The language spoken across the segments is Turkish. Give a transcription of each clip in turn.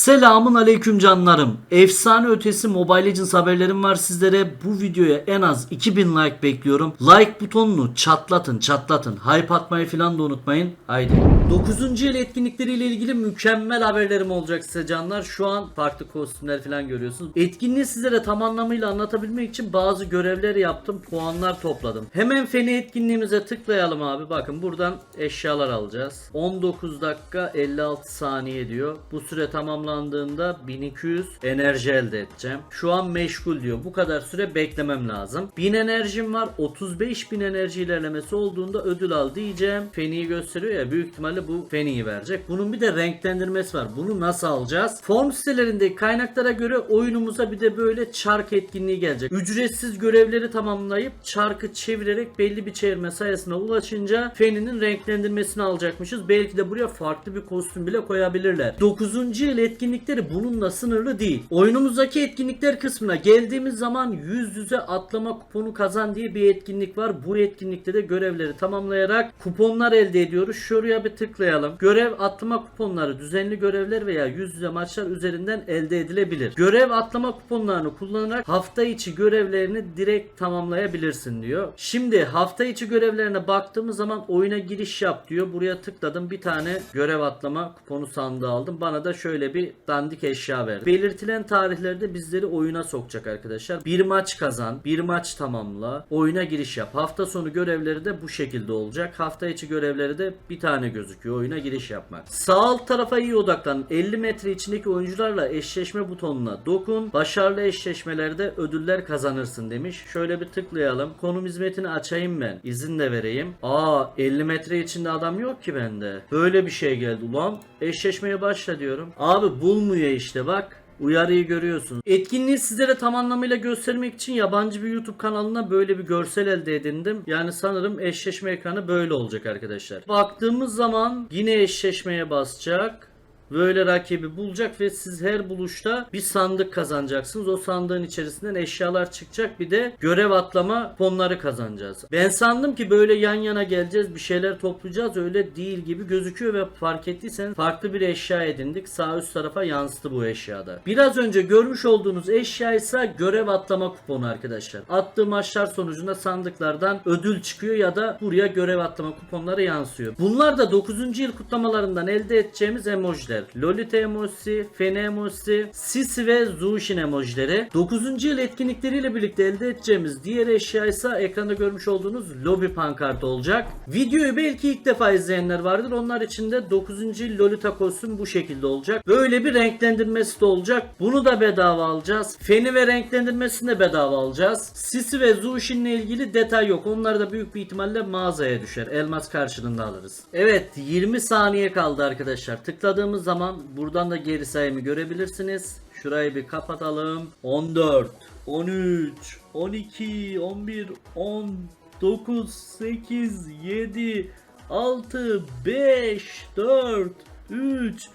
Selamun aleyküm canlarım. Efsane ötesi Mobile Legends haberlerim var sizlere. Bu videoya en az 2000 like bekliyorum. Like butonunu çatlatın çatlatın. Hype atmayı falan da unutmayın. Haydi. 9. yıl etkinlikleriyle ilgili mükemmel haberlerim olacak size canlar. Şu an farklı kostümler falan görüyorsunuz. Etkinliği sizlere tam anlamıyla anlatabilmek için bazı görevler yaptım. Puanlar topladım. Hemen feni etkinliğimize tıklayalım abi. Bakın buradan eşyalar alacağız. 19 dakika 56 saniye diyor. Bu süre tamamlandığında 1200 enerji elde edeceğim. Şu an meşgul diyor. Bu kadar süre beklemem lazım. 1000 enerjim var. 35.000 enerji ilerlemesi olduğunda ödül al diyeceğim. Feni'yi gösteriyor ya büyük ihtimalle bu Feni'yi verecek. Bunun bir de renklendirmesi var. Bunu nasıl alacağız? Form sitelerindeki kaynaklara göre oyunumuza bir de böyle çark etkinliği gelecek. Ücretsiz görevleri tamamlayıp çarkı çevirerek belli bir çevirme sayısına ulaşınca Feni'nin renklendirmesini alacakmışız. Belki de buraya farklı bir kostüm bile koyabilirler. 9. yıl etkinlikleri bununla sınırlı değil. Oyunumuzdaki etkinlikler kısmına geldiğimiz zaman yüz yüze atlama kuponu kazan diye bir etkinlik var. Bu etkinlikte de görevleri tamamlayarak kuponlar elde ediyoruz. Şuraya bir tıklayalım. Görev atlama kuponları düzenli görevler veya yüz yüze maçlar üzerinden elde edilebilir. Görev atlama kuponlarını kullanarak hafta içi görevlerini direkt tamamlayabilirsin diyor. Şimdi hafta içi görevlerine baktığımız zaman oyuna giriş yap diyor. Buraya tıkladım. Bir tane görev atlama kuponu sandığı aldım. Bana da şöyle bir dandik eşya verdi. Belirtilen tarihlerde bizleri oyuna sokacak arkadaşlar. Bir maç kazan, bir maç tamamla, oyuna giriş yap. Hafta sonu görevleri de bu şekilde olacak. Hafta içi görevleri de bir tane gözüküyor. Oyuna giriş yapmak. Sağ alt tarafa iyi odaklan. 50 metre içindeki oyuncularla eşleşme butonuna dokun. Başarılı eşleşmelerde ödüller kazanırsın demiş. Şöyle bir tıklayalım. Konum hizmetini açayım ben. İzin de vereyim. Aa 50 metre içinde adam yok ki bende. Böyle bir şey geldi ulan. Eşleşmeye başla diyorum. Abi bulmuyor işte bak. Uyarıyı görüyorsunuz. Etkinliği sizlere tam anlamıyla göstermek için yabancı bir YouTube kanalına böyle bir görsel elde edindim. Yani sanırım eşleşme ekranı böyle olacak arkadaşlar. Baktığımız zaman yine eşleşmeye basacak. Böyle rakibi bulacak ve siz her buluşta bir sandık kazanacaksınız. O sandığın içerisinden eşyalar çıkacak. Bir de görev atlama fonları kazanacağız. Ben sandım ki böyle yan yana geleceğiz bir şeyler toplayacağız. Öyle değil gibi gözüküyor ve fark ettiysen farklı bir eşya edindik. Sağ üst tarafa yansıdı bu eşyada. Biraz önce görmüş olduğunuz eşya ise görev atlama kuponu arkadaşlar. Attığı maçlar sonucunda sandıklardan ödül çıkıyor ya da buraya görev atlama kuponları yansıyor. Bunlar da 9. yıl kutlamalarından elde edeceğimiz emojiler. Lolita emojisi, Fene emojisi, Sisi ve Zushin emojileri. 9. yıl etkinlikleriyle birlikte elde edeceğimiz diğer eşya ise ekranda görmüş olduğunuz lobi pankartı olacak. Videoyu belki ilk defa izleyenler vardır. Onlar için de 9. yıl Lolita kostüm bu şekilde olacak. Böyle bir renklendirmesi de olacak. Bunu da bedava alacağız. Feni ve renklendirmesini de bedava alacağız. Sisi ve Zushin'le ilgili detay yok. Onlar da büyük bir ihtimalle mağazaya düşer. Elmas karşılığında alırız. Evet 20 saniye kaldı arkadaşlar. Tıkladığımız zaman buradan da geri sayımı görebilirsiniz. Şurayı bir kapatalım. 14, 13, 12, 11, 10, 9, 8, 7, 6, 5, 4, 3,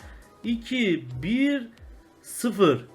2, 1, 0.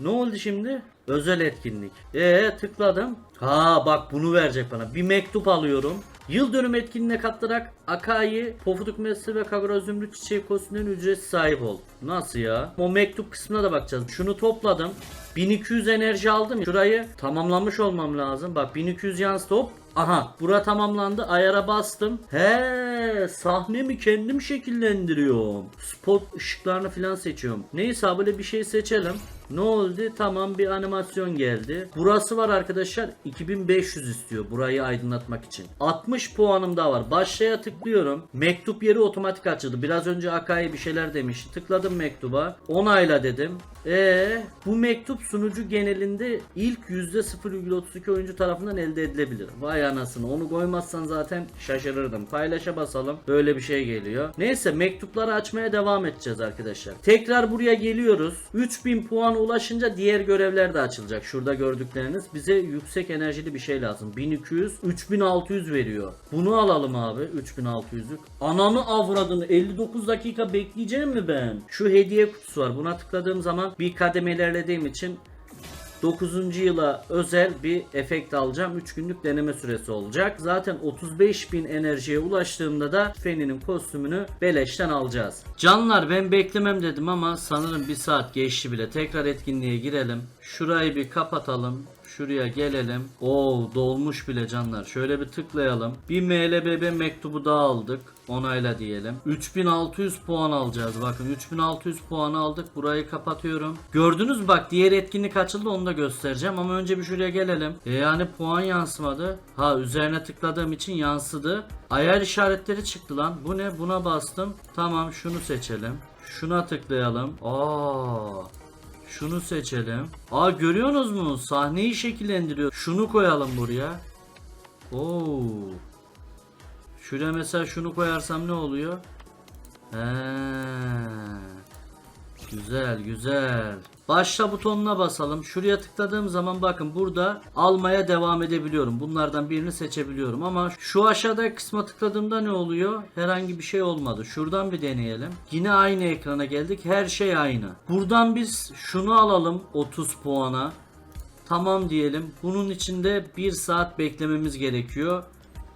Ne oldu şimdi? Özel etkinlik. Ee tıkladım. Ha bak bunu verecek bana. Bir mektup alıyorum. Yıl dönüm etkinliğine katılarak Akai, Pofuduk Messi ve Kagura Zümrüt Çiçeği kostümlerine ücretsiz sahip ol. Nasıl ya? O mektup kısmına da bakacağız. Şunu topladım. 1200 enerji aldım. Şurayı tamamlamış olmam lazım. Bak 1200 yansıdı hop. Aha bura tamamlandı. Ayara bastım. He sahnemi kendim şekillendiriyorum. Spot ışıklarını falan seçiyorum. Neyse böyle bir şey seçelim. Ne oldu? Tamam bir animasyon geldi. Burası var arkadaşlar. 2500 istiyor burayı aydınlatmak için. 60 puanım daha var. Başlaya tıklıyorum. Mektup yeri otomatik açıldı. Biraz önce Akai bir şeyler demişti. Tıkladım mektuba. Onayla dedim. Ee, bu mektup sunucu genelinde ilk %0,32 oyuncu tarafından elde edilebilir. Vay anasını onu koymazsan zaten şaşırırdım. Paylaşa basalım. Böyle bir şey geliyor. Neyse mektupları açmaya devam edeceğiz arkadaşlar. Tekrar buraya geliyoruz. 3000 puan ulaşınca diğer görevler de açılacak. Şurada gördükleriniz. Bize yüksek enerjili bir şey lazım. 1200, 3600 veriyor. Bunu alalım abi. 3600'lük. Ananı avradını 59 dakika bekleyeceğim mi ben? Şu hediye kutusu var. Buna tıkladığım zaman bir kademe ilerlediğim için 9. yıla özel bir efekt alacağım. 3 günlük deneme süresi olacak. Zaten 35.000 enerjiye ulaştığımda da Feni'nin kostümünü beleşten alacağız. Canlar ben beklemem dedim ama sanırım bir saat geçti bile. Tekrar etkinliğe girelim. Şurayı bir kapatalım. Şuraya gelelim. Oo dolmuş bile canlar. Şöyle bir tıklayalım. Bir MLBB mektubu daha aldık. Onayla diyelim. 3600 puan alacağız. Bakın 3600 puan aldık. Burayı kapatıyorum. Gördünüz bak diğer etkinlik açıldı onu da göstereceğim. Ama önce bir şuraya gelelim. E yani puan yansımadı. Ha üzerine tıkladığım için yansıdı. Ayar işaretleri çıktı lan. Bu ne? Buna bastım. Tamam şunu seçelim. Şuna tıklayalım. Aa. Şunu seçelim. Aa görüyorsunuz mu? Sahneyi şekillendiriyor. Şunu koyalım buraya. Oo. Şuraya mesela şunu koyarsam ne oluyor? He. Güzel güzel. Başla butonuna basalım. Şuraya tıkladığım zaman bakın burada almaya devam edebiliyorum. Bunlardan birini seçebiliyorum ama şu aşağıdaki kısma tıkladığımda ne oluyor? Herhangi bir şey olmadı. Şuradan bir deneyelim. Yine aynı ekrana geldik. Her şey aynı. Buradan biz şunu alalım 30 puana. Tamam diyelim. Bunun içinde 1 saat beklememiz gerekiyor.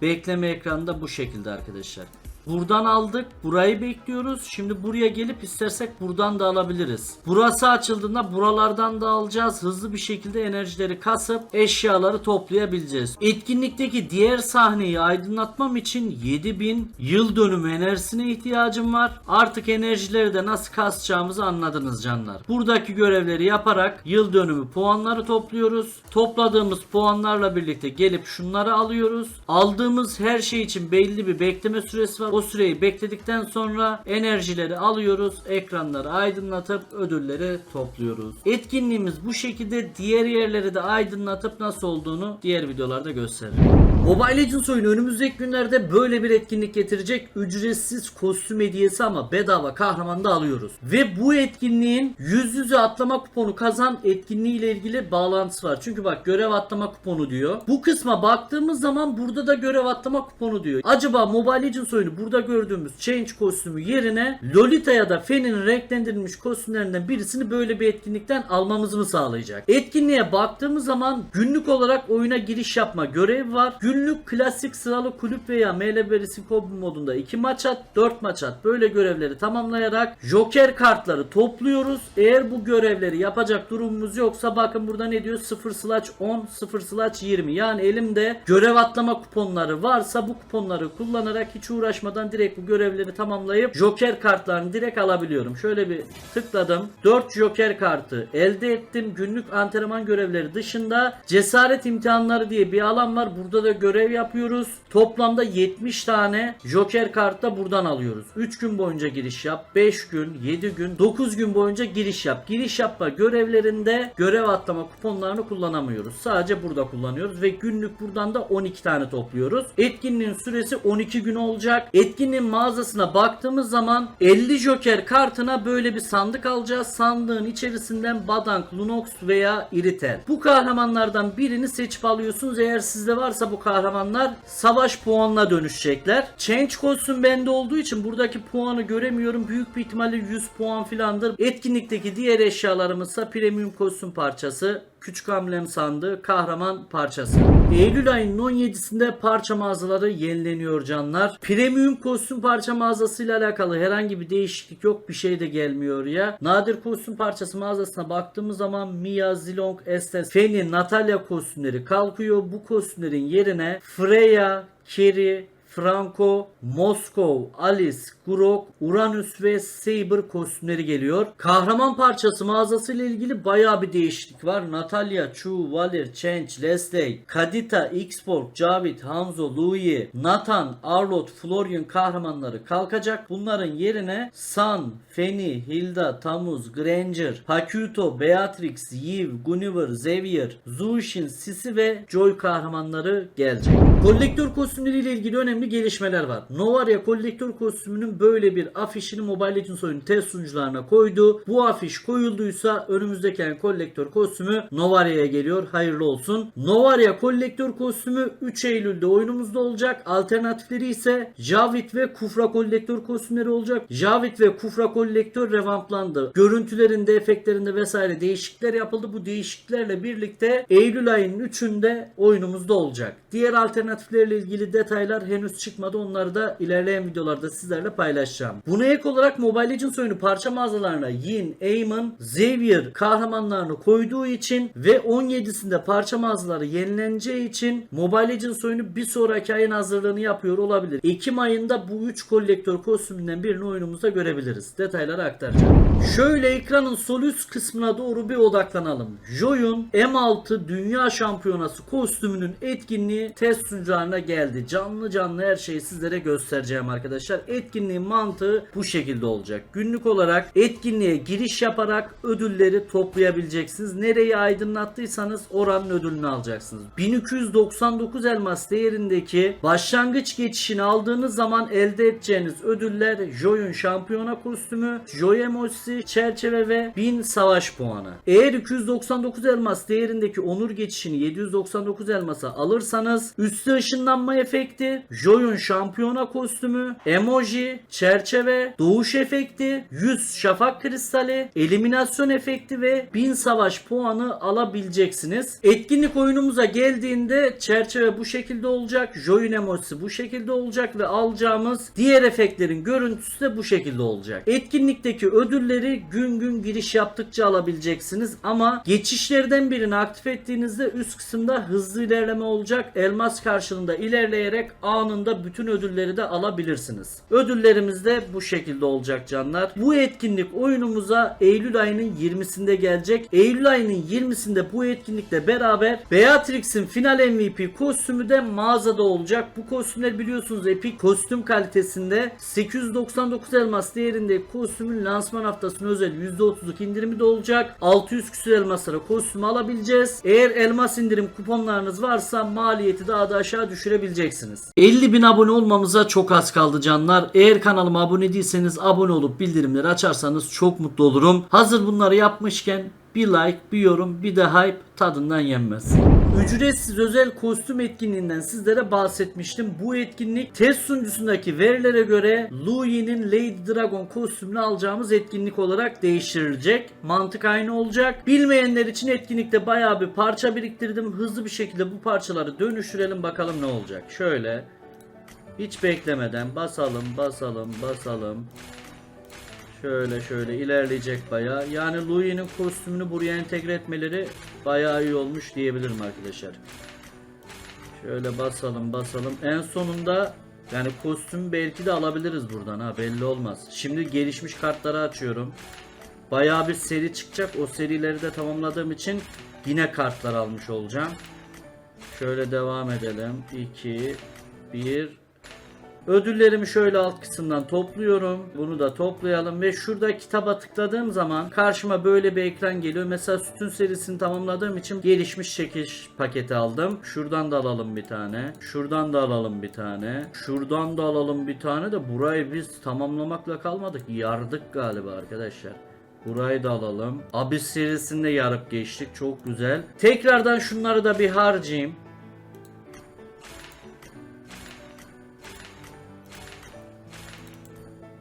Bekleme ekranı da bu şekilde arkadaşlar. Buradan aldık. Burayı bekliyoruz. Şimdi buraya gelip istersek buradan da alabiliriz. Burası açıldığında buralardan da alacağız. Hızlı bir şekilde enerjileri kasıp eşyaları toplayabileceğiz. Etkinlikteki diğer sahneyi aydınlatmam için 7000 yıl dönümü enerjisine ihtiyacım var. Artık enerjileri de nasıl kasacağımızı anladınız canlar. Buradaki görevleri yaparak yıl dönümü puanları topluyoruz. Topladığımız puanlarla birlikte gelip şunları alıyoruz. Aldığımız her şey için belli bir bekleme süresi var. O süreyi bekledikten sonra enerjileri alıyoruz. Ekranları aydınlatıp ödülleri topluyoruz. Etkinliğimiz bu şekilde diğer yerleri de aydınlatıp nasıl olduğunu diğer videolarda gösteririm. Mobile Legends oyunu önümüzdeki günlerde böyle bir etkinlik getirecek. Ücretsiz kostüm hediyesi ama bedava kahraman da alıyoruz. Ve bu etkinliğin yüz yüze atlama kuponu kazan etkinliği ile ilgili bağlantısı var. Çünkü bak görev atlama kuponu diyor. Bu kısma baktığımız zaman burada da görev atlama kuponu diyor. Acaba Mobile Legends oyunu burada gördüğümüz Change kostümü yerine Lolita ya da Fen'in renklendirilmiş kostümlerinden birisini böyle bir etkinlikten almamızı mı sağlayacak? Etkinliğe baktığımız zaman günlük olarak oyuna giriş yapma görevi var. Günlük klasik sıralı kulüp veya MLB Risikobi modunda 2 maç at, 4 maç at. Böyle görevleri tamamlayarak Joker kartları topluyoruz. Eğer bu görevleri yapacak durumumuz yoksa bakın burada ne diyor? 0 slash 10, 0 slash 20. Yani elimde görev atlama kuponları varsa bu kuponları kullanarak hiç uğraşmadan direkt bu görevleri tamamlayıp Joker kartlarını direkt alabiliyorum. Şöyle bir tıkladım. 4 Joker kartı elde ettim. Günlük antrenman görevleri dışında cesaret imtihanları diye bir alan var. Burada da görev yapıyoruz. Toplamda 70 tane Joker kartı da buradan alıyoruz. 3 gün boyunca giriş yap. 5 gün, 7 gün, 9 gün boyunca giriş yap. Giriş yapma görevlerinde görev atlama kuponlarını kullanamıyoruz. Sadece burada kullanıyoruz ve günlük buradan da 12 tane topluyoruz. Etkinliğin süresi 12 gün olacak. Etkinliğin mağazasına baktığımız zaman 50 Joker kartına böyle bir sandık alacağız. Sandığın içerisinden Badank, Lunox veya Iritel. Bu kahramanlardan birini seçip alıyorsunuz. Eğer sizde varsa bu kahramanlar savaş puanına dönüşecekler. Change kostüm bende olduğu için buradaki puanı göremiyorum. Büyük bir ihtimalle 100 puan filandır. Etkinlikteki diğer eşyalarımızsa premium kostüm parçası, küçük hamlem sandığı, kahraman parçası. Eylül ayının 17'sinde parça mağazaları yenileniyor canlar. Premium kostüm parça mağazasıyla alakalı herhangi bir değişiklik yok. Bir şey de gelmiyor ya. Nadir kostüm parçası mağazasına baktığımız zaman Mia, Zilong, Estes, Fanny, Natalya kostümleri kalkıyor. Bu kostümlerin yerine Freya, Kerry, Franco, Moskov, Alice, Grok, Uranüs ve Saber kostümleri geliyor. Kahraman parçası mağazası ile ilgili bayağı bir değişiklik var. Natalia, Chu, Valer, Change, Leslie, Kadita, Xborg, Javit, Hanzo, Louis, Nathan, Arlott, Florian kahramanları kalkacak. Bunların yerine Sun, Feni, Hilda, Tamuz, Granger, Hakuto, Beatrix, Yiv, Gunniver, Xavier, Zushin, Sisi ve Joy kahramanları gelecek. Kolektör kostümleri ile ilgili önemli önemli gelişmeler var. Novaria kolektör kostümünün böyle bir afişini Mobile Legends oyunu test sunucularına koydu. Bu afiş koyulduysa önümüzdeki ay kolektör kostümü Novaria'ya geliyor. Hayırlı olsun. Novaria kolektör kostümü 3 Eylül'de oyunumuzda olacak. Alternatifleri ise Javit ve Kufra kolektör kostümleri olacak. Javit ve Kufra kolektör revamplandı. Görüntülerinde, efektlerinde vesaire değişiklikler yapıldı. Bu değişikliklerle birlikte Eylül ayının 3'ünde oyunumuzda olacak. Diğer alternatiflerle ilgili detaylar henüz çıkmadı. Onları da ilerleyen videolarda sizlerle paylaşacağım. Buna ek olarak Mobile Legends oyunu parça mağazalarına Yin, Eamon, Xavier kahramanlarını koyduğu için ve 17'sinde parça mağazaları yenileneceği için Mobile Legends oyunu bir sonraki ayın hazırlığını yapıyor olabilir. Ekim ayında bu 3 kolektör kostümünden birini oyunumuzda görebiliriz. Detayları aktaracağım. Şöyle ekranın sol üst kısmına doğru bir odaklanalım. Joy'un M6 Dünya Şampiyonası kostümünün etkinliği test sunucularına geldi. Canlı canlı her şeyi sizlere göstereceğim arkadaşlar. Etkinliğin mantığı bu şekilde olacak. Günlük olarak etkinliğe giriş yaparak ödülleri toplayabileceksiniz. Nereyi aydınlattıysanız oranın ödülünü alacaksınız. 1299 elmas değerindeki başlangıç geçişini aldığınız zaman elde edeceğiniz ödüller Joy'un şampiyona kostümü, Joy emojisi, çerçeve ve 1000 savaş puanı. Eğer 299 elmas değerindeki onur geçişini 799 elmasa alırsanız üstü ışınlanma efekti, Joy'un şampiyona kostümü, emoji, çerçeve, doğuş efekti, 100 şafak kristali, eliminasyon efekti ve 1000 savaş puanı alabileceksiniz. Etkinlik oyunumuza geldiğinde çerçeve bu şekilde olacak, Joy'un emojisi bu şekilde olacak ve alacağımız diğer efektlerin görüntüsü de bu şekilde olacak. Etkinlikteki ödülleri gün gün giriş yaptıkça alabileceksiniz ama geçişlerden birini aktif ettiğinizde üst kısımda hızlı ilerleme olacak. Elmas karşılığında ilerleyerek anında bütün ödülleri de alabilirsiniz. Ödüllerimiz de bu şekilde olacak canlar. Bu etkinlik oyunumuza Eylül ayının 20'sinde gelecek. Eylül ayının 20'sinde bu etkinlikle beraber Beatrix'in final MVP kostümü de mağazada olacak. Bu kostümler biliyorsunuz Epic kostüm kalitesinde 899 elmas değerinde kostümün lansman haftasına özel %30'luk indirimi de olacak. 600 küsür elmaslara kostümü alabileceğiz. Eğer elmas indirim kuponlarınız varsa maliyeti daha da aşağı düşürebileceksiniz. 50 bin abone olmamıza çok az kaldı canlar. Eğer kanalıma abone değilseniz abone olup bildirimleri açarsanız çok mutlu olurum. Hazır bunları yapmışken bir like, bir yorum, bir de hype tadından yenmez. Ücretsiz özel kostüm etkinliğinden sizlere bahsetmiştim. Bu etkinlik test sunucusundaki verilere göre Louis'nin Lady Dragon kostümünü alacağımız etkinlik olarak değiştirilecek. Mantık aynı olacak. Bilmeyenler için etkinlikte bayağı bir parça biriktirdim. Hızlı bir şekilde bu parçaları dönüştürelim bakalım ne olacak. Şöyle hiç beklemeden basalım, basalım, basalım. Şöyle şöyle ilerleyecek bayağı. Yani Louis'nin kostümünü buraya entegre etmeleri bayağı iyi olmuş diyebilirim arkadaşlar. Şöyle basalım basalım. En sonunda yani kostüm belki de alabiliriz buradan ha belli olmaz. Şimdi gelişmiş kartları açıyorum. Bayağı bir seri çıkacak. O serileri de tamamladığım için yine kartlar almış olacağım. Şöyle devam edelim. 2 1 Ödüllerimi şöyle alt kısımdan topluyorum. Bunu da toplayalım ve şurada kitaba tıkladığım zaman karşıma böyle bir ekran geliyor. Mesela sütun serisini tamamladığım için gelişmiş çekiş paketi aldım. Şuradan da alalım bir tane. Şuradan da alalım bir tane. Şuradan da alalım bir tane de burayı biz tamamlamakla kalmadık. Yardık galiba arkadaşlar. Burayı da alalım. Abyss serisinde yarıp geçtik. Çok güzel. Tekrardan şunları da bir harcayayım.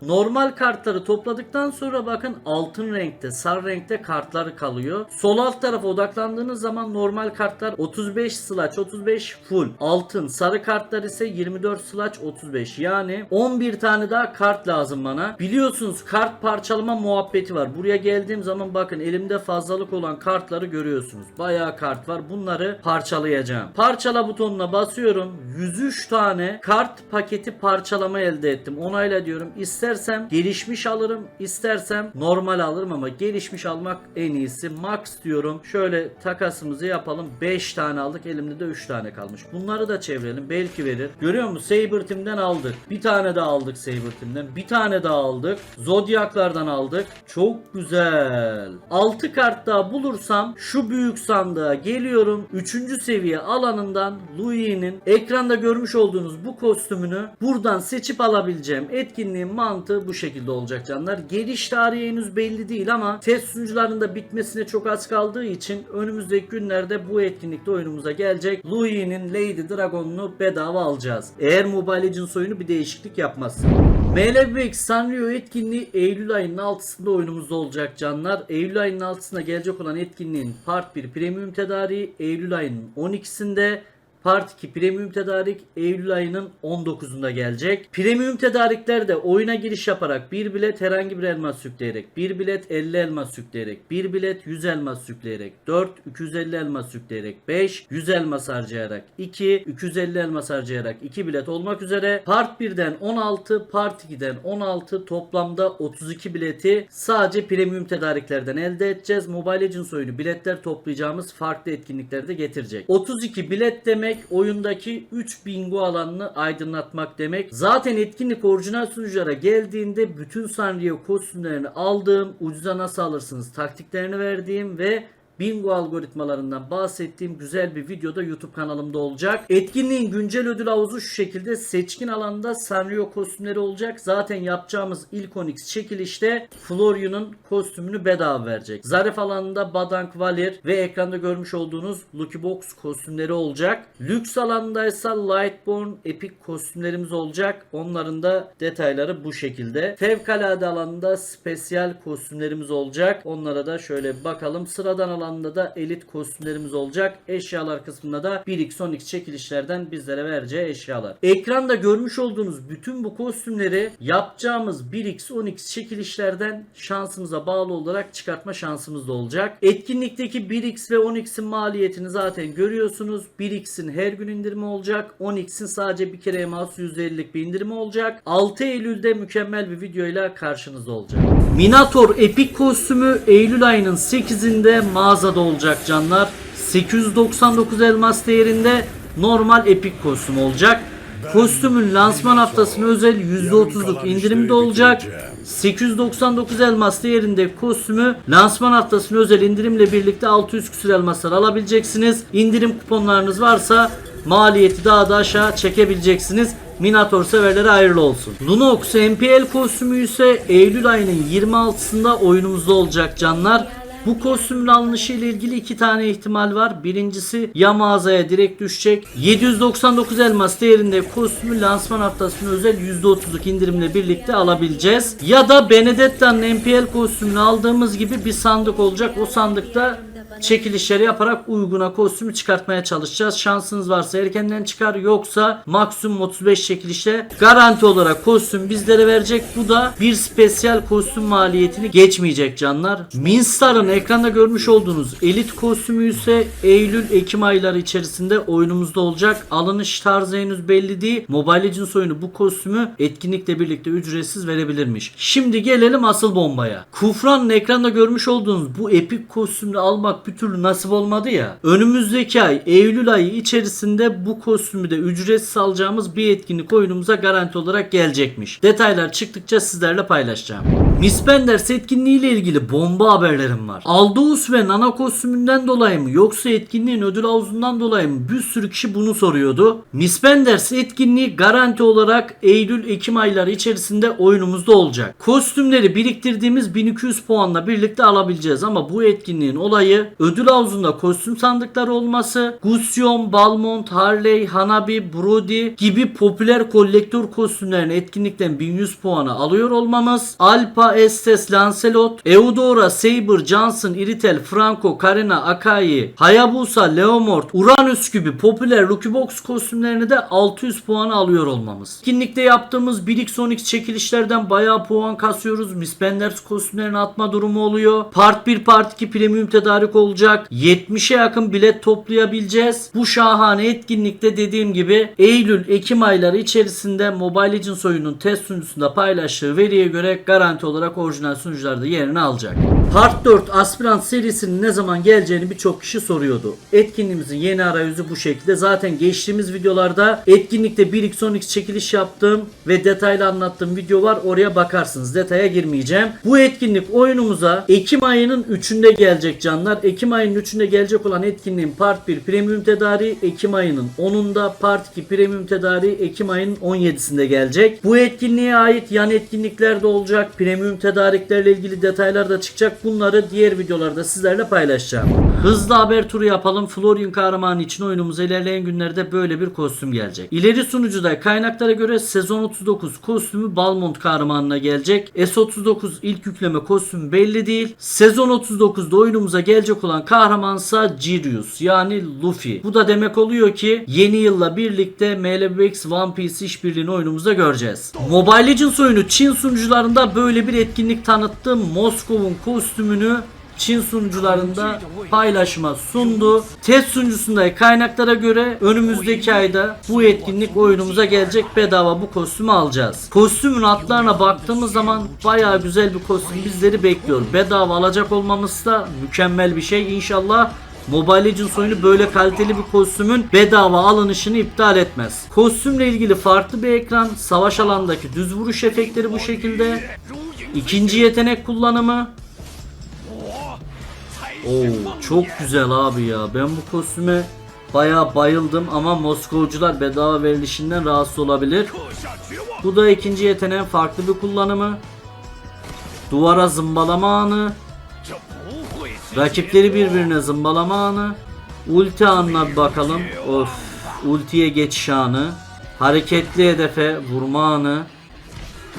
Normal kartları topladıktan sonra bakın altın renkte, sarı renkte kartlar kalıyor. Sol alt tarafa odaklandığınız zaman normal kartlar 35 slash 35 full. Altın, sarı kartlar ise 24 slash 35. Yani 11 tane daha kart lazım bana. Biliyorsunuz kart parçalama muhabbeti var. Buraya geldiğim zaman bakın elimde fazlalık olan kartları görüyorsunuz. Bayağı kart var. Bunları parçalayacağım. Parçala butonuna basıyorum. 103 tane kart paketi parçalama elde ettim. Onayla diyorum. İster İstersem gelişmiş alırım, istersem normal alırım ama gelişmiş almak en iyisi. Max diyorum. Şöyle takasımızı yapalım. 5 tane aldık. Elimde de 3 tane kalmış. Bunları da çevirelim. Belki verir. Görüyor musun? Saber Team'den aldık. Bir tane daha aldık Saber Team'den. Bir tane daha aldık. Zodiac'lardan aldık. Çok güzel. 6 kart daha bulursam şu büyük sandığa geliyorum. 3. seviye alanından Louis'nin ekranda görmüş olduğunuz bu kostümünü buradan seçip alabileceğim. Etkinliğin mantığı bu şekilde olacak canlar. Geliş tarihi henüz belli değil ama test sunucularında bitmesine çok az kaldığı için önümüzdeki günlerde bu etkinlikte oyunumuza gelecek. Louis'nin Lady Dragon'unu bedava alacağız. Eğer Mobile Legends oyunu bir değişiklik yapmazsa. MLBX Sanrio etkinliği Eylül ayının 6'sında oyunumuzda olacak canlar. Eylül ayının 6'sına gelecek olan etkinliğin Part 1 Premium tedariği Eylül ayının 12'sinde Part 2 Premium tedarik Eylül ayının 19'unda gelecek. Premium tedariklerde oyuna giriş yaparak bir bilet herhangi bir elmas yükleyerek, bir bilet 50 elmas yükleyerek, bir bilet 100 elmas yükleyerek, 4 250 elmas yükleyerek, 5 100 elmas harcayarak, 2 250 elmas harcayarak 2 bilet olmak üzere Part 1'den 16, Part 2'den 16 toplamda 32 bileti sadece premium tedariklerden elde edeceğiz. Mobile Legends oyunu biletler toplayacağımız farklı etkinliklerde getirecek. 32 bilet demek oyundaki 3 bingo alanını aydınlatmak demek. Zaten etkinlik orijinal sunuculara geldiğinde bütün Sanrio kostümlerini aldığım, ucuza nasıl alırsınız taktiklerini verdiğim ve Bingo algoritmalarından bahsettiğim güzel bir videoda YouTube kanalımda olacak. Etkinliğin güncel ödül havuzu şu şekilde seçkin alanda Sanrio kostümleri olacak. Zaten yapacağımız ilk Onyx çekilişte Florion'un kostümünü bedava verecek. Zarif alanında Badank Valir ve ekranda görmüş olduğunuz Lucky Box kostümleri olacak. Lüks alandaysa Lightborn Epic kostümlerimiz olacak. Onların da detayları bu şekilde. Fevkalade alanında spesiyal kostümlerimiz olacak. Onlara da şöyle bakalım. Sıradan alanda da elit kostümlerimiz olacak. Eşyalar kısmında da 1x 10x çekilişlerden bizlere vereceği eşyalar. Ekranda görmüş olduğunuz bütün bu kostümleri yapacağımız 1x 10x çekilişlerden şansımıza bağlı olarak çıkartma şansımız da olacak. Etkinlikteki 1x ve 10x'in maliyetini zaten görüyorsunuz. 1x'in her gün indirimi olacak. 10x'in sadece bir kereye mahsus %50'lik bir indirimi olacak. 6 Eylül'de mükemmel bir videoyla karşınızda olacak. Minator Epic kostümü Eylül ayının 8'inde mağazada olacak canlar. 899 elmas değerinde normal Epic kostüm olacak. Kostümün lansman haftasına özel %30'luk indirimde olacak. 899 elmas değerinde kostümü lansman haftasına özel indirimle birlikte 600 küsür elmaslar alabileceksiniz. İndirim kuponlarınız varsa maliyeti daha da aşağı çekebileceksiniz. Minator severlere hayırlı olsun. Lunox MPL kostümü ise Eylül ayının 26'sında oyunumuzda olacak canlar. Bu kostümün alınışı ile ilgili iki tane ihtimal var. Birincisi ya mağazaya direkt düşecek. 799 elmas değerinde kostümü lansman haftasına özel %30'luk indirimle birlikte alabileceğiz. Ya da Benedetta'nın MPL kostümünü aldığımız gibi bir sandık olacak. O sandıkta çekilişleri yaparak uyguna kostümü çıkartmaya çalışacağız. Şansınız varsa erkenden çıkar yoksa maksimum 35 çekilişle garanti olarak kostüm bizlere verecek. Bu da bir spesiyel kostüm maliyetini geçmeyecek canlar. Minstar'ın ekranda görmüş olduğunuz elit kostümü ise Eylül-Ekim ayları içerisinde oyunumuzda olacak. Alınış tarzı henüz belli değil. Mobile Legends oyunu bu kostümü etkinlikle birlikte ücretsiz verebilirmiş. Şimdi gelelim asıl bombaya. Kufran'ın ekranda görmüş olduğunuz bu epik kostümü almak bir türlü nasip olmadı ya. Önümüzdeki ay Eylül ayı içerisinde bu kostümü de ücretsiz alacağımız bir etkinlik oyunumuza garanti olarak gelecekmiş. Detaylar çıktıkça sizlerle paylaşacağım. Miss Benders etkinliği ile ilgili bomba haberlerim var. Aldous ve Nana kostümünden dolayı mı yoksa etkinliğin ödül havuzundan dolayı mı bir sürü kişi bunu soruyordu. Miss Benders etkinliği garanti olarak Eylül-Ekim ayları içerisinde oyunumuzda olacak. Kostümleri biriktirdiğimiz 1200 puanla birlikte alabileceğiz ama bu etkinliğin olayı ödül havuzunda kostüm sandıkları olması, Gusion, Balmont, Harley, Hanabi, Brody gibi popüler kolektör kostümlerini etkinlikten 1100 puana alıyor olmamız, Alpa, Estes, Lancelot, Eudora, Saber, Johnson, Iritel, Franco, Karina, Akai, Hayabusa, Leomord, Uranüs gibi popüler Lucky kostümlerini de 600 puana alıyor olmamız. Etkinlikte yaptığımız 1x10x çekilişlerden bayağı puan kasıyoruz. Miss Benders kostümlerini atma durumu oluyor. Part 1, Part 2 premium tedarik olacak. 70'e yakın bilet toplayabileceğiz. Bu şahane etkinlikte dediğim gibi Eylül-Ekim ayları içerisinde Mobile Legends oyunun test sunucusunda paylaştığı veriye göre garanti olarak orijinal sunucularda yerini alacak. Part 4 Aspirant serisinin ne zaman geleceğini birçok kişi soruyordu. Etkinliğimizin yeni arayüzü bu şekilde. Zaten geçtiğimiz videolarda etkinlikte 1x10x çekiliş yaptığım ve detaylı anlattığım video var. Oraya bakarsınız. Detaya girmeyeceğim. Bu etkinlik oyunumuza Ekim ayının 3'ünde gelecek canlar. Ekim ayının 3'ünde gelecek olan etkinliğin Part 1 Premium tedariği Ekim ayının 10'unda Part 2 Premium tedariği Ekim ayının 17'sinde gelecek. Bu etkinliğe ait yan etkinlikler de olacak. Premium tedariklerle ilgili detaylar da çıkacak. Bunları diğer videolarda sizlerle paylaşacağım. Hızlı haber turu yapalım. Florian kahramanı için oyunumuza ilerleyen günlerde böyle bir kostüm gelecek. İleri sunucuda kaynaklara göre sezon 39 kostümü Balmont kahramanına gelecek. S39 ilk yükleme kostümü belli değil. Sezon 39'da oyunumuza gelecek olan kahramansa Jirius yani Luffy. Bu da demek oluyor ki yeni yılla birlikte MLBX One Piece işbirliğini oyunumuzda göreceğiz. Mobile Legends oyunu Çin sunucularında böyle bir etkinlik tanıttı. Moskov'un kostümünü Çin sunucularında paylaşıma sundu. Test sunucusunda kaynaklara göre önümüzdeki ayda bu etkinlik oyunumuza gelecek bedava bu kostümü alacağız. Kostümün altlarına baktığımız zaman bayağı güzel bir kostüm bizleri bekliyor. Bedava alacak olmamız da mükemmel bir şey. İnşallah Mobile Legends oyunu böyle kaliteli bir kostümün bedava alınışını iptal etmez. Kostümle ilgili farklı bir ekran, savaş alandaki düz vuruş efektleri bu şekilde. İkinci yetenek kullanımı, Oo çok güzel abi ya. Ben bu kostüme bayağı bayıldım ama Moskovcular bedava verilişinden rahatsız olabilir. Bu da ikinci yeteneğin farklı bir kullanımı. Duvara zımbalama anı. Rakipleri birbirine zımbalama anı. Ulti anına bir bakalım. Of. Ultiye geçiş anı. Hareketli hedefe vurma anı.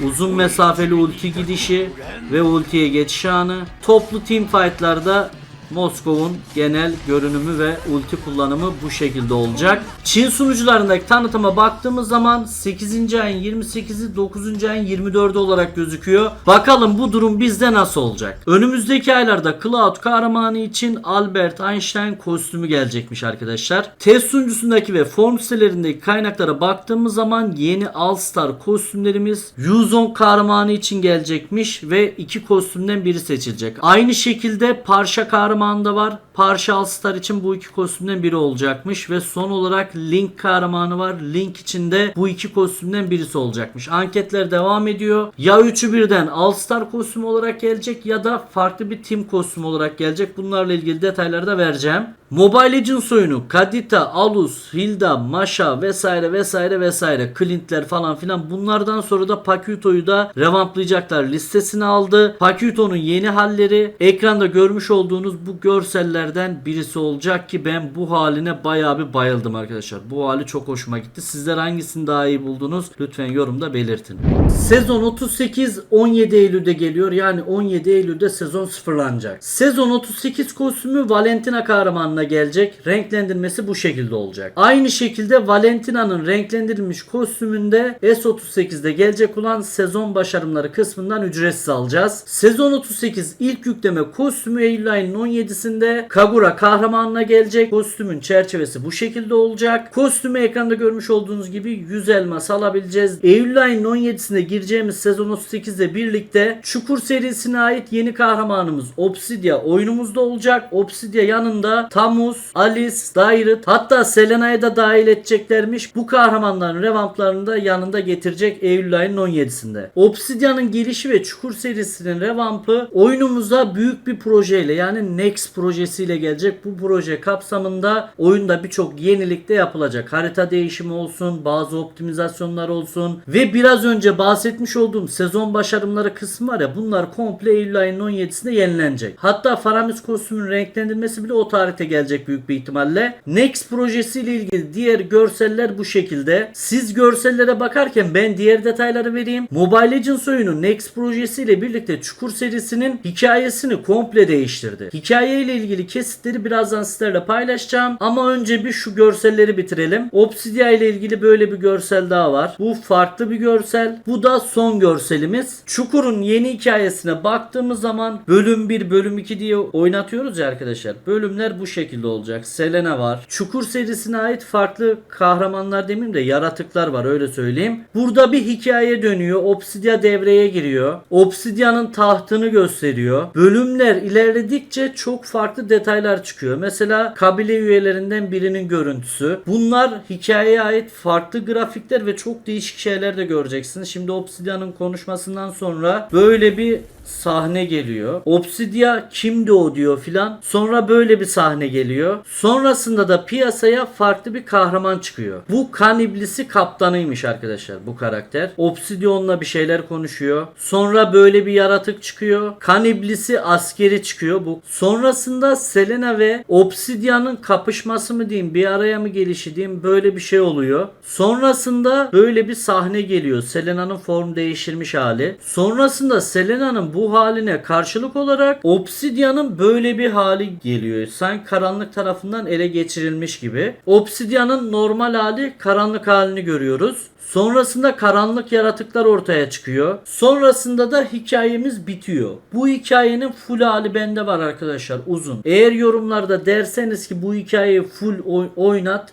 Uzun mesafeli ulti gidişi ve ultiye geçiş anı. Toplu team fightlarda Moskov'un genel görünümü ve ulti kullanımı bu şekilde olacak. Çin sunucularındaki tanıtıma baktığımız zaman 8. ayın 28'i 9. ayın 24'ü olarak gözüküyor. Bakalım bu durum bizde nasıl olacak? Önümüzdeki aylarda Cloud kahramanı için Albert Einstein kostümü gelecekmiş arkadaşlar. Test sunucusundaki ve form sitelerindeki kaynaklara baktığımız zaman yeni All Star kostümlerimiz Yuzong kahramanı için gelecekmiş ve iki kostümden biri seçilecek. Aynı şekilde Parşa kahramanı da var. Parşa All Star için bu iki kostümden biri olacakmış ve son olarak Link kahramanı var. Link için de bu iki kostümden birisi olacakmış. Anketler devam ediyor. Ya üçü birden All Star kostümü olarak gelecek ya da farklı bir team kostümü olarak gelecek. Bunlarla ilgili detayları da vereceğim. Mobile Legends oyunu Kadita, Alus, Hilda, Masha vesaire vesaire vesaire Clint'ler falan filan bunlardan sonra da Pakuto'yu da revamplayacaklar listesine aldı. Pakuto'nun yeni halleri ekranda görmüş olduğunuz bu görsellerden birisi olacak ki ben bu haline bayağı bir bayıldım arkadaşlar. Bu hali çok hoşuma gitti. Sizler hangisini daha iyi buldunuz? Lütfen yorumda belirtin. Sezon 38 17 Eylül'de geliyor. Yani 17 Eylül'de sezon sıfırlanacak. Sezon 38 kostümü Valentina kahramanına gelecek. Renklendirmesi bu şekilde olacak. Aynı şekilde Valentina'nın renklendirilmiş kostümünde S38'de gelecek olan sezon başarımları kısmından ücretsiz alacağız. Sezon 38 ilk yükleme kostümü Eylül ayının 17'sinde Kagura kahramanına gelecek. Kostümün çerçevesi bu şekilde olacak. Kostümü ekranda görmüş olduğunuz gibi 100 elmas alabileceğiz. Eylül ayının 17'sinde gireceğimiz sezon 38 ile birlikte Çukur serisine ait yeni kahramanımız Obsidia oyunumuzda olacak. Obsidia yanında Tamus, Alice, Dairit hatta Selena'yı da dahil edeceklermiş. Bu kahramanların revamplarını da yanında getirecek Eylül ayının 17'sinde. Obsidian'ın gelişi ve Çukur serisinin revampı oyunumuza büyük bir projeyle yani Next projesiyle gelecek. Bu proje kapsamında oyunda birçok yenilik de yapılacak. Harita değişimi olsun, bazı optimizasyonlar olsun ve biraz önce bahsetmiş olduğum sezon başarımları kısmı var ya bunlar komple Eylül ayının 17'sinde yenilenecek. Hatta Faramis kostümün renklendirmesi bile o tarihte gelecek büyük bir ihtimalle. Next projesiyle ilgili diğer görseller bu şekilde. Siz görsellere bakarken ben diğer detayları vereyim. Mobile Legends oyunu Next projesiyle birlikte Çukur serisinin hikayesini komple değiştirdi. Hikaye Hikaye ile ilgili kesitleri birazdan sizlerle paylaşacağım. Ama önce bir şu görselleri bitirelim. Obsidia ile ilgili böyle bir görsel daha var. Bu farklı bir görsel. Bu da son görselimiz. Çukur'un yeni hikayesine baktığımız zaman bölüm 1, bölüm 2 diye oynatıyoruz ya arkadaşlar. Bölümler bu şekilde olacak. Selena var. Çukur serisine ait farklı kahramanlar demeyeyim de yaratıklar var öyle söyleyeyim. Burada bir hikaye dönüyor. Obsidia devreye giriyor. Obsidia'nın tahtını gösteriyor. Bölümler ilerledikçe çok farklı detaylar çıkıyor. Mesela kabile üyelerinden birinin görüntüsü. Bunlar hikayeye ait farklı grafikler ve çok değişik şeyler de göreceksiniz. Şimdi Obsidia'nın konuşmasından sonra böyle bir sahne geliyor. Obsidia kimdi o diyor filan. Sonra böyle bir sahne geliyor. Sonrasında da piyasaya farklı bir kahraman çıkıyor. Bu kan iblisi kaptanıymış arkadaşlar bu karakter. Obsidion'la bir şeyler konuşuyor. Sonra böyle bir yaratık çıkıyor. Kan iblisi askeri çıkıyor. Bu sonrasında Selena ve Obsidian'ın kapışması mı diyeyim, bir araya mı gelişi diyeyim böyle bir şey oluyor. Sonrasında böyle bir sahne geliyor. Selena'nın form değiştirmiş hali. Sonrasında Selena'nın bu haline karşılık olarak Obsidian'ın böyle bir hali geliyor. Sanki karanlık tarafından ele geçirilmiş gibi. Obsidian'ın normal hali karanlık halini görüyoruz. Sonrasında karanlık yaratıklar ortaya çıkıyor. Sonrasında da hikayemiz bitiyor. Bu hikayenin full hali bende var arkadaşlar uzun. Eğer yorumlarda derseniz ki bu hikayeyi full oy- oynat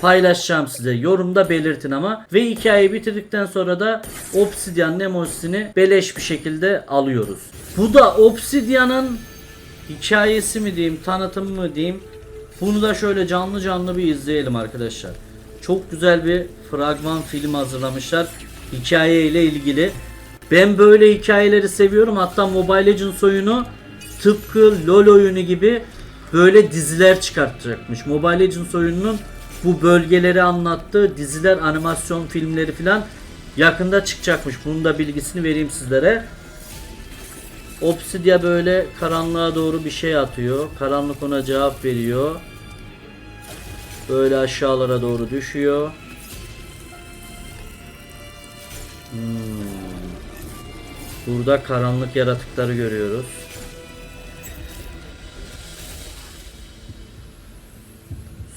paylaşacağım size. Yorumda belirtin ama. Ve hikayeyi bitirdikten sonra da Obsidian emojisini beleş bir şekilde alıyoruz. Bu da Obsidian'ın hikayesi mi diyeyim, tanıtımı mı diyeyim. Bunu da şöyle canlı canlı bir izleyelim arkadaşlar. Çok güzel bir fragman film hazırlamışlar. Hikaye ile ilgili. Ben böyle hikayeleri seviyorum. Hatta Mobile Legends oyunu tıpkı LoL oyunu gibi böyle diziler çıkartacakmış. Mobile Legends oyununun bu bölgeleri anlattığı diziler, animasyon filmleri falan yakında çıkacakmış. Bunun da bilgisini vereyim sizlere. Obsidia böyle karanlığa doğru bir şey atıyor. Karanlık ona cevap veriyor. Böyle aşağılara doğru düşüyor. Hmm. Burada karanlık yaratıkları görüyoruz.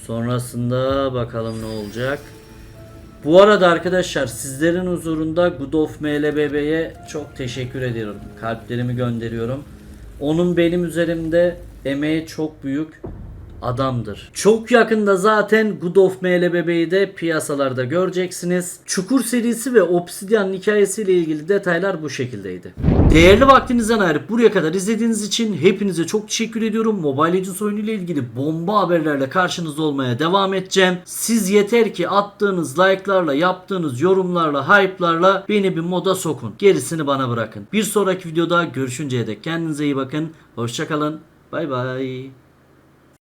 Sonrasında bakalım ne olacak. Bu arada arkadaşlar sizlerin huzurunda Good of MLBB'ye çok teşekkür ediyorum. Kalplerimi gönderiyorum. Onun benim üzerimde emeği çok büyük adamdır. Çok yakında zaten Good of MLBB'yi de piyasalarda göreceksiniz. Çukur serisi ve Obsidian hikayesiyle ilgili detaylar bu şekildeydi. Değerli vaktinizden ayırıp buraya kadar izlediğiniz için hepinize çok teşekkür ediyorum. Mobile Legends oyunu ile ilgili bomba haberlerle karşınızda olmaya devam edeceğim. Siz yeter ki attığınız like'larla, yaptığınız yorumlarla, hype'larla beni bir moda sokun. Gerisini bana bırakın. Bir sonraki videoda görüşünceye dek kendinize iyi bakın. Hoşçakalın. Bay bay.